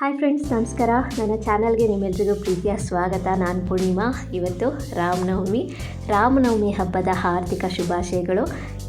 Hi friends ನಮಸ್ಕಾರ. ನನ್ನ ಚಾನಲ್ಗೆ ನಿಮ್ಮೆಲ್ರಿಗೂ ಪ್ರೀತಿಯ ಸ್ವಾಗತ. ನಾನು ಪೂರ್ಣಿಮಾ. ಇವತ್ತು ರಾಮನವಮಿ. ರಾಮನವಮಿ ಹಬ್ಬದ ಆರ್ಥಿಕ ಶುಭಾಶಯಗಳು.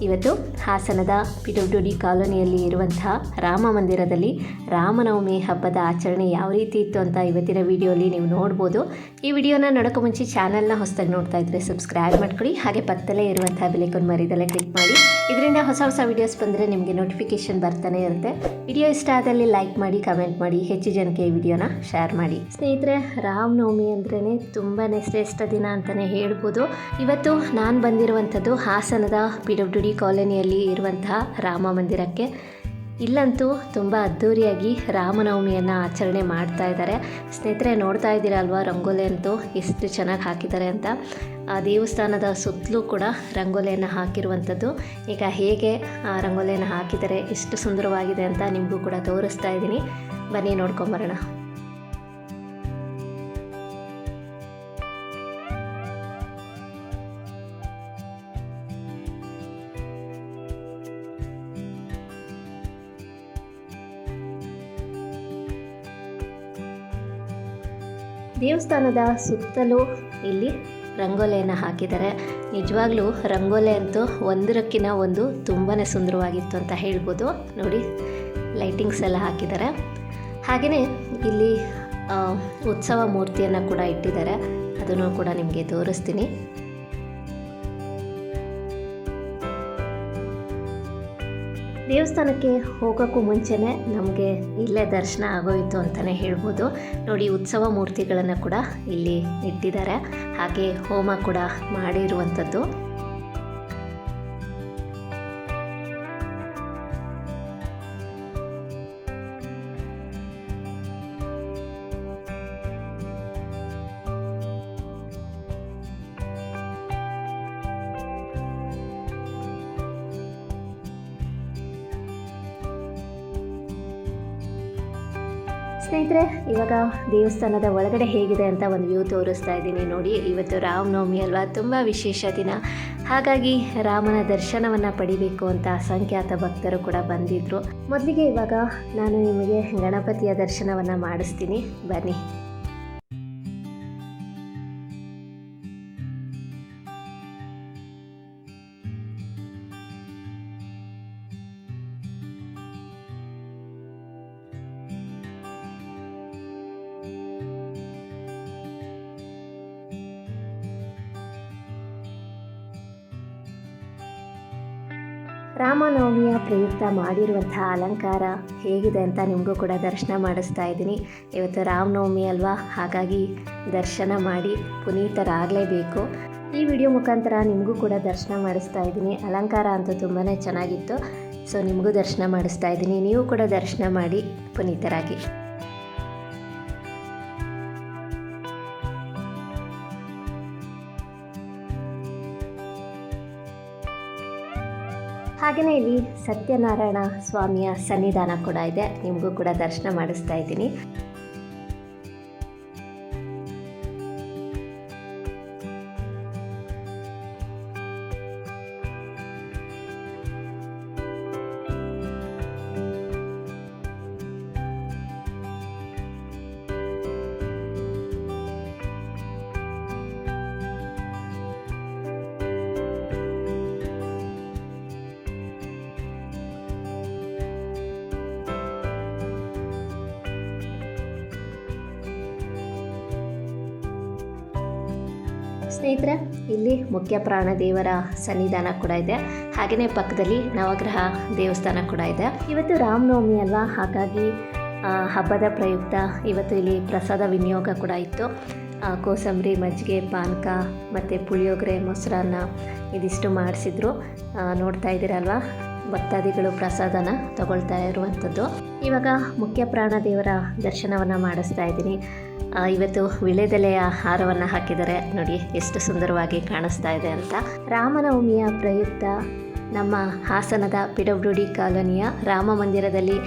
ಇವತ್ತು ಹಾಸನದ ಪಿ ಡಬ್ಲ್ಯೂ ಡಿ ಕಾಲೋನಿಯಲ್ಲಿ ಇರುವಂತಹ ರಾಮ ಮಂದಿರದಲ್ಲಿ ರಾಮನವಮಿ ಹಬ್ಬದ ಆಚರಣೆ ಯಾವ ರೀತಿ ಇತ್ತು ಅಂತ ಇವತ್ತಿನ ವಿಡಿಯೋಲಿ ನೀವು ನೋಡ್ಬೋದು. ಈ ವಿಡಿಯೋನ ನೋಡೋಕೆ ಮುಂಚೆ ಚಾನಲ್ನ ಹೊಸದಾಗಿ ನೋಡ್ತಾ ಇದ್ದರೆ ಸಬ್ಸ್ಕ್ರೈಬ್ ಮಾಡ್ಕೊಳ್ಳಿ. ಹಾಗೆ ಪಕ್ಕದಲ್ಲೇ ಇರುವಂತಹ ಬೆಲೆಕೊಂಡು ಮರಿದಲ್ಲೇ ಕ್ಲಿಕ್ ಮಾಡಿ. ಇದರಿಂದ ಹೊಸ ಹೊಸ ವಿಡಿಯೋಸ್ ಬಂದರೆ ನಿಮಗೆ ನೋಟಿಫಿಕೇಶನ್ ಬರ್ತಾನೆ ಇರುತ್ತೆ. ವಿಡಿಯೋ ಇಷ್ಟ ಆದಲ್ಲಿ ಲೈಕ್ ಮಾಡಿ ಕಮೆಂಟ್ ಮಾಡಿ. ಹೆಚ್ಚು ಜನಕ್ಕೆ ಈ ವಿಡಿಯೋನ ಶೇರ್ ಮಾಡಿ. ಸ್ನೇಹಿತರೆ ರಾಮನವಮಿ ಅಂದ್ರೇ ತುಂಬಾ ಶ್ರೇಷ್ಠ ದಿನ ಅಂತಲೇ ಹೇಳ್ಬೋದು. ಇವತ್ತು ನಾನು ಬಂದಿರುವಂಥದ್ದು ಹಾಸನದ ಪಿ ಡಬ್ಲ್ಯೂ ಡಿ ಕಾಲೋನಿಯಲ್ಲಿ ಇರುವಂತಹ ರಾಮ ಮಂದಿರಕ್ಕೆ. ಇಲ್ಲಂತೂ ತುಂಬ ಅದ್ಧೂರಿಯಾಗಿ ರಾಮನವಮಿಯನ್ನು ಆಚರಣೆ ಮಾಡ್ತಾ ಇದ್ದಾರೆ. ಸ್ನೇಹಿತರೆ, ನೋಡ್ತಾ ಇದ್ದೀರಲ್ವಾ ರಂಗೋಲಿ ಅಂತೂ ಎಷ್ಟು ಚೆನ್ನಾಗಿ ಹಾಕಿದ್ದಾರೆ ಅಂತ. ಆ ದೇವಸ್ಥಾನದ ಸುತ್ತಲೂ ಕೂಡ ರಂಗೋಲಿಯನ್ನು ಹಾಕಿರುವಂಥದ್ದು. ಈಗ ಹೇಗೆ ಆ ರಂಗೋಲಿಯನ್ನು ಹಾಕಿದ್ದಾರೆ ಎಷ್ಟು ಸುಂದರವಾಗಿದೆ ಅಂತ ನಿಮಗೂ ಕೂಡ ತೋರಿಸ್ತಾ ಇದ್ದೀನಿ. ಬನ್ನಿ ನೋಡ್ಕೊಂಬರೋಣ. ದೇವಸ್ಥಾನದ ಸುತ್ತಲೂ ಇಲ್ಲಿ ರಂಗೋಲಿಯನ್ನು ಹಾಕಿದ್ದಾರೆ. ನಿಜವಾಗ್ಲೂ ರಂಗೋಲಿ ಅಂತೂ ಒಂದರಕ್ಕಿನ ಒಂದು ತುಂಬಾ ಸುಂದರವಾಗಿತ್ತು ಅಂತ ಹೇಳ್ಬೋದು. ನೋಡಿ ಲೈಟಿಂಗ್ಸ್ ಎಲ್ಲ ಹಾಕಿದ್ದಾರೆ. ಹಾಗೆಯೇ ಇಲ್ಲಿ ಉತ್ಸವ ಮೂರ್ತಿಯನ್ನು ಕೂಡ ಇಟ್ಟಿದ್ದಾರೆ. ಅದನ್ನು ಕೂಡ ನಿಮಗೆ ತೋರಿಸ್ತೀನಿ. ದೇವಸ್ಥಾನಕ್ಕೆ ಹೋಗೋಕ್ಕೂ ಮುಂಚೆನೇ ನಮಗೆ ಇಲ್ಲೇ ದರ್ಶನ ಆಗೋಯಿತು ಅಂತಲೇ ಹೇಳ್ಬೋದು. ನೋಡಿ, ಉತ್ಸವ ಮೂರ್ತಿಗಳನ್ನು ಕೂಡ ಇಲ್ಲಿ ಇಟ್ಟಿದ್ದಾರೆ. ಹಾಗೆ ಹೋಮ ಕೂಡ ಮಾಡಿರುವಂಥದ್ದು. ಸ್ನೇಹಿತರೆ, ಇವಾಗ ದೇವಸ್ಥಾನದ ಒಳಗಡೆ ಹೇಗಿದೆ ಅಂತ ಒಂದು ವ್ಯೂ ತೋರಿಸ್ತಾ ಇದ್ದೀನಿ ನೋಡಿ. ಇವತ್ತು ರಾಮನವಮಿ ಅಲ್ವಾ? ತುಂಬ ವಿಶೇಷ ದಿನ. ಹಾಗಾಗಿ ರಾಮನ ದರ್ಶನವನ್ನು ಪಡಿಬೇಕು ಅಂತ ಅಸಂಖ್ಯಾತ ಭಕ್ತರು ಕೂಡ ಬಂದಿದ್ದರು ಮೊದಲಿಗೆ ಇವಾಗ ನಾನು ನಿಮಗೆ ಗಣಪತಿಯ ದರ್ಶನವನ್ನು ಮಾಡಿಸ್ತೀನಿ. ಬನ್ನಿ. ರಾಮನವಮಿಯ ಪ್ರಯುಕ್ತ ಮಾಡಿರುವಂತಹ ಅಲಂಕಾರ ಹೇಗಿದೆ ಅಂತ ನಿಮಗೂ ಕೂಡ ದರ್ಶನ ಮಾಡಿಸ್ತಾ ಇದ್ದೀನಿ. ಇವತ್ತು ರಾಮನವಮಿ ಅಲ್ವಾ? ಹಾಗಾಗಿ ದರ್ಶನ ಮಾಡಿ ಪುನೀತರಾಗಲೇಬೇಕು. ಈ ವಿಡಿಯೋ ಮುಖಾಂತರ ನಿಮಗೂ ಕೂಡ ದರ್ಶನ ಮಾಡಿಸ್ತಾ ಇದ್ದೀನಿ. ಅಲಂಕಾರ ಅಂತೂ ತುಂಬಾ ಚೆನ್ನಾಗಿತ್ತು. ಸೊ, ನಿಮಗೂ ದರ್ಶನ ಮಾಡಿಸ್ತಾ ಇದ್ದೀನಿ. ನೀವು ಕೂಡ ದರ್ಶನ ಮಾಡಿ ಪುನೀತರಾಗಿ. ಹಾಗೆಯೇ ಇಲ್ಲಿ ಸತ್ಯನಾರಾಯಣ ಸ್ವಾಮಿಯ ಸನ್ನಿಧಾನ ಕೂಡ ಇದೆ. ನಿಮಗೂ ಕೂಡ ದರ್ಶನ ಮಾಡಿಸ್ತಾ ಇದ್ದೀನಿ. ಸ್ನೇಹಿತರೆ, ಇಲ್ಲಿ ಮುಖ್ಯ ಪ್ರಾಣ ದೇವರ ಸನ್ನಿಧಾನ ಕೂಡ ಇದೆ. ಹಾಗೆಯೇ ಪಕ್ಕದಲ್ಲಿ ನವಗ್ರಹ ದೇವಸ್ಥಾನ ಕೂಡ ಇದೆ. ಇವತ್ತು ರಾಮನವಮಿ ಅಲ್ವಾ? ಹಾಗಾಗಿ ಹಬ್ಬದ ಪ್ರಯುಕ್ತ ಇವತ್ತು ಇಲ್ಲಿ ಪ್ರಸಾದ ವಿನಿಯೋಗ ಕೂಡ ಇತ್ತು. ಕೋಸಂಬರಿ, ಮಜ್ಜಿಗೆ, ಪಾನಕ ಮತ್ತು ಪುಳಿಯೋಗರೆ, ಮೊಸರನ್ನ ಇದಿಷ್ಟು ಮಾಡಿಸಿದ್ರು. ನೋಡ್ತಾ ಇದ್ದೀರಲ್ವಾ? ಭಕ್ತಾದಿಗಳು ಪ್ರಸಾದನ ತಗೊಳ್ತಾ ಇರುವಂಥದ್ದು. ಇವಾಗ ಮುಖ್ಯ ಪ್ರಾಣ ದೇವರ ದರ್ಶನವನ್ನು ಮಾಡಿಸ್ತಾ ಇದ್ದೀನಿ. ಇವತ್ತು ವಿಳೆದೆಲೆಯ ಹಾರವನ್ನು ಹಾಕಿದರೆ ನೋಡಿ, ಎಷ್ಟು ಸುಂದರವಾಗಿ ಕಾಣಿಸ್ತಾ ಇದೆ ಅಂತ. ರಾಮನವಮಿಯ ಪ್ರಯುಕ್ತ ನಮ್ಮ ಹಾಸನದ ಪಿ ಡಬ್ಲ್ಯೂ ಡಿ ಕಾಲೋನಿಯ ರಾಮ ಮಂದಿರದಲ್ಲಿ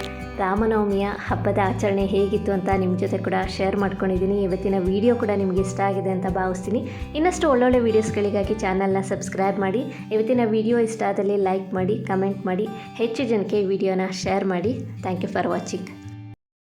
ರಾಮನವಮಿಯ ಹಬ್ಬದ ಆಚರಣೆ ಹೇಗಿತ್ತು ಅಂತ ನಿಮ್ಮ ಜೊತೆ ಕೂಡ ಶೇರ್ ಮಾಡ್ಕೊಂಡಿದ್ದೀನಿ. ಇವತ್ತಿನ ವಿಡಿಯೋ ಕೂಡ ನಿಮಗೆ ಇಷ್ಟ ಆಗಿದೆ ಅಂತ ಭಾವಿಸ್ತೀನಿ. ಇನ್ನಷ್ಟು ಒಳ್ಳೊಳ್ಳೆ ವೀಡಿಯೋಸ್ಗಳಿಗಾಗಿ ಚಾನಲ್ನ ಸಬ್ಸ್ಕ್ರೈಬ್ ಮಾಡಿ, ಇವತ್ತಿನ ವಿಡಿಯೋ ಇಷ್ಟ ಆದಲ್ಲಿ ಲೈಕ್ ಮಾಡಿ, ಕಮೆಂಟ್ ಮಾಡಿ, ಹೆಚ್ಚು ಜನಕ್ಕೆ ವಿಡಿಯೋನ ಶೇರ್ ಮಾಡಿ. Thank you for watching.